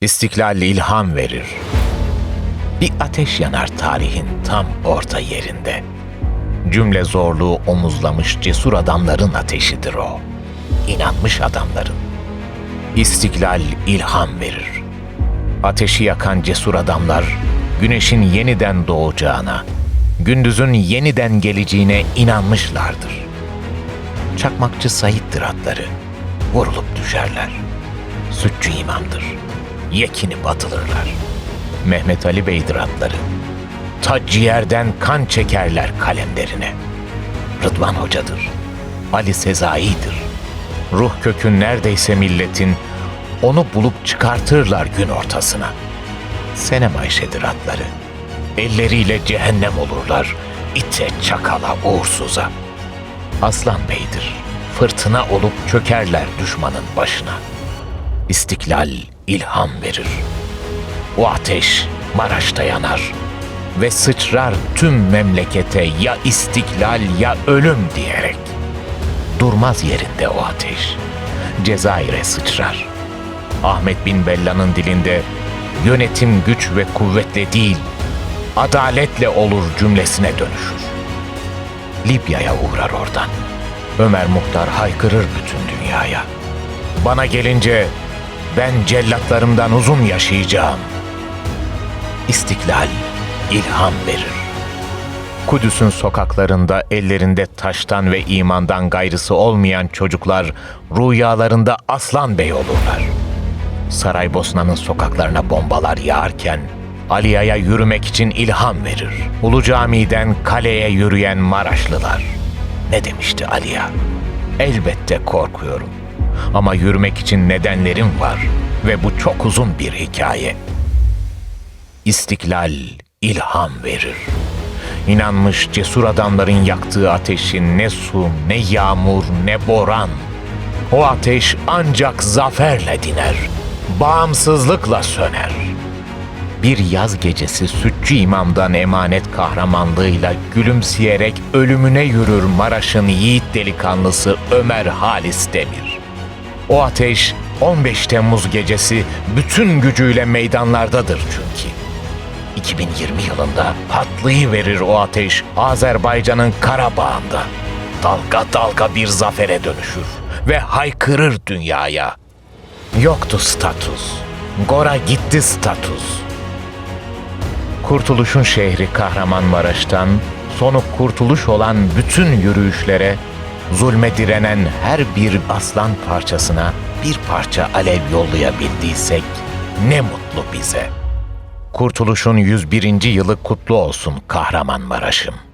İstiklal ilham verir. Bir ateş yanar tarihin tam orta yerinde. Cümle zorluğu omuzlamış cesur adamların ateşidir o. İnanmış adamların. İstiklal ilham verir. Ateşi yakan cesur adamlar, güneşin yeniden doğacağına, gündüzün yeniden geleceğine inanmışlardır. Çakmakçı Said'dir adları. Vurulup düşerler. Sütçü imamdır. Yekini batılırlar. Mehmet Ali Bey'dir adları. Ta ciğerden kan çekerler kalemlerine. Rıdvan Hoca'dır. Ali Sezai'dir. Ruh kökü neredeyse milletin onu bulup çıkartırlar gün ortasına. Senem Ayşe'dir adları. Elleriyle cehennem olurlar. ite, çakala, uğursuza. Aslan Bey'dir. Fırtına olup çökerler düşmanın başına. İstiklal ilham verir. O ateş Maraş'ta yanar ve sıçrar tüm memlekete ya istiklal ya ölüm diyerek. Durmaz yerinde o ateş. Cezayir'e sıçrar. Ahmet bin Bella'nın dilinde yönetim güç ve kuvvetle değil, adaletle olur cümlesine dönüşür. Libya'ya uğrar oradan. Ömer Muhtar haykırır bütün dünyaya. Bana gelince ben cellatlarımdan uzun yaşayacağım. İstiklal ilham verir. Kudüs'ün sokaklarında ellerinde taştan ve imandan gayrısı olmayan çocuklar rüyalarında Aslan Bey olurlar. Saraybosna'nın sokaklarına bombalar yağarken Aliya'ya yürümek için ilham verir. Ulu Cami'den kaleye yürüyen Maraşlılar. Ne demişti Aliya? Elbette korkuyorum. Ama yürümek için nedenlerim var ve bu çok uzun bir hikaye. İstiklal ilham verir. İnanmış cesur adamların yaktığı ateşin ne su, ne yağmur, ne boran. O ateş ancak zaferle diner, bağımsızlıkla söner. Bir yaz gecesi sütçü imamdan emanet kahramanlığıyla gülümseyerek ölümüne yürür Maraş'ın yiğit delikanlısı Ömer Halis Demir. O ateş 15 Temmuz gecesi bütün gücüyle meydanlardadır çünkü. 2020 yılında patlayıverir o ateş Azerbaycan'ın Karabağ'ında. Dalga dalga bir zafere dönüşür ve haykırır dünyaya. Yoktu status. Gora gitti status. Kurtuluşun şehri Kahramanmaraş'tan sonu kurtuluş olan bütün yürüyüşlere, zulme direnen her bir aslan parçasına bir parça alev yollayabildiysek ne mutlu bize. Kurtuluşun 101. yılı kutlu olsun Kahramanmaraş'ım.